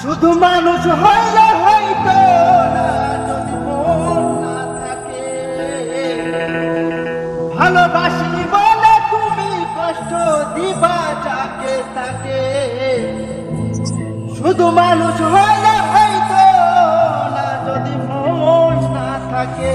শুধু মানুষ হইলে হয়তো ভালোবাসি বলে তুমি কষ্ট দিবা যাকে তাকে। শুধু মানুষ হইলে হয়তো না যদি মন না থাকে।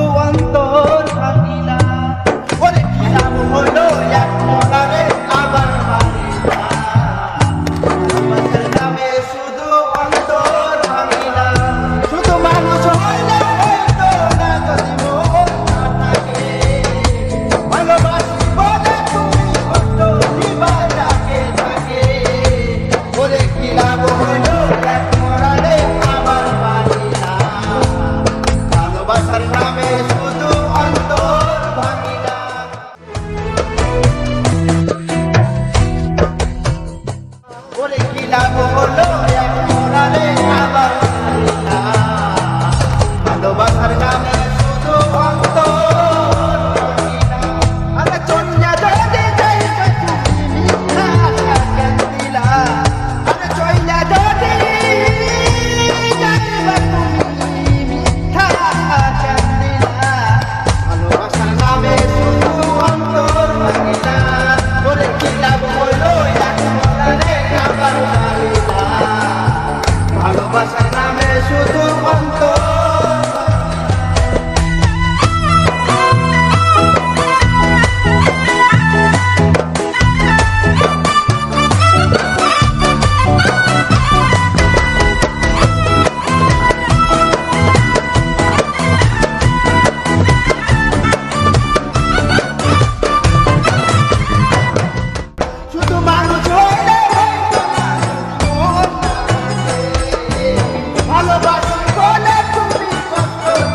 Oh, Sudo.